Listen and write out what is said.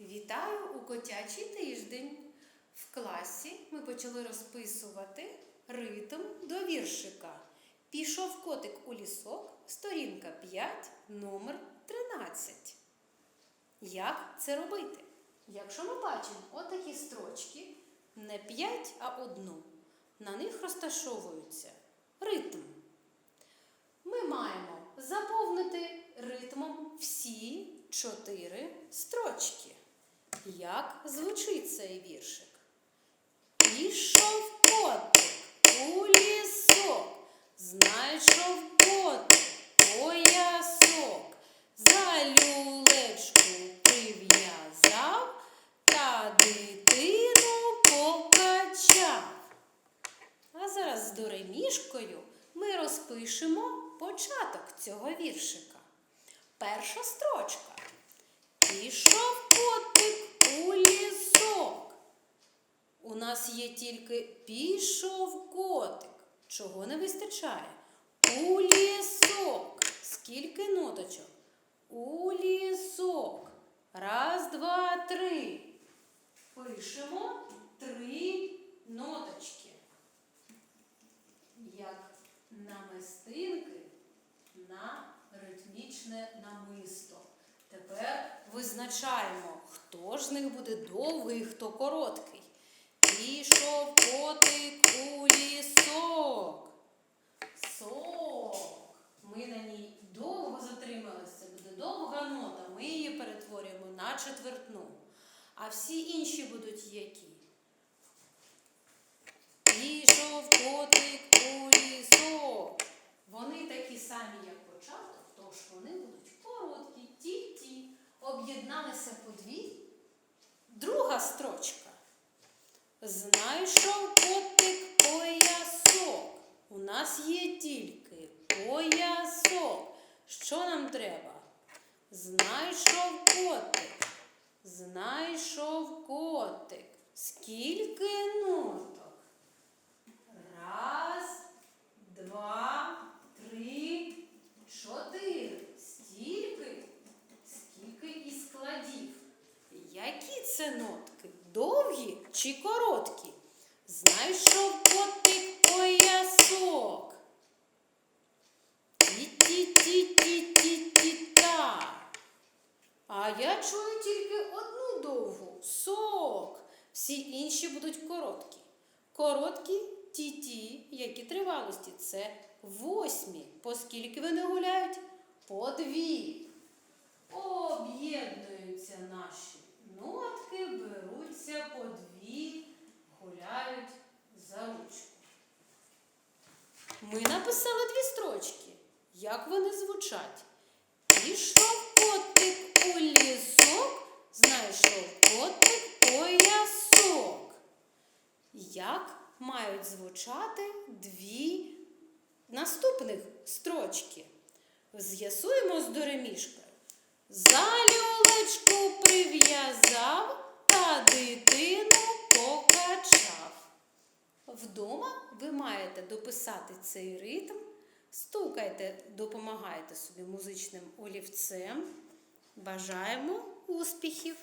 Вітаю у котячий тиждень. В класі ми почали розписувати ритм до віршика. Пішов котик у лісок, сторінка 5, номер 13. Як це робити? Якщо ми бачимо отакі строчки, не 5, а одну, на них розташовується ритм. Ми маємо заповнити ритмом всі чотири строчки. Як звучить цей віршик? Пішов котик у лісок, знайшов котик поясок, за люлечку прив'язав та дитину покачав. А зараз з доремішкою ми розпишемо початок цього віршика. Перша строчка. Пішов котик у лісок. У нас є тільки пішов котик. Чого не вистачає? У лісок. Скільки ноточок? У лісок. Раз, два, три. Пишемо три ноточки. Як намистинки на ритмічне намисто. Тепер визначаємо, хто ж з них буде довгий, хто короткий. Пішов котик у лісок. Сок. Ми на ній довго затрималися. Буде довга нота. Ми її перетворюємо на четвертну. А всі інші будуть які? Пішов котик у лісок. Вони такі самі, як початок, тож вони будуть короткі, ті-ті. Об'єдналися по дві. Друга строчка. Знайшов котик поясок. У нас є тільки поясок. Що нам треба? Знайшов котик. Знайшов котик. Скільки ноток? Раз, два, три, чотири. Стільки, скільки і складів. Які це нотки? Довгі чи короткі? Знайшов котик поясок. Ті-ті-ті-ті-ті-ті-та. А я чую тільки одну довгу сок. Всі інші будуть короткі. Короткі ті-ті, які тривалості, це восьмі. Поскільки вони гуляють? По дві. Об'єднуються наші нотки, беруться по дві, гуляють за ручку. Ми написали дві строчки. Як вони звучать? Пішов котик у лісок, знайшов котик поясок. Як мають звучати дві наступних строчки? З'ясуємо з доремішкою. За люлечку прив'язав та дитину покачав. Вдома ви маєте дописати цей ритм, стукайте, допомагайте собі музичним олівцем. Бажаємо успіхів!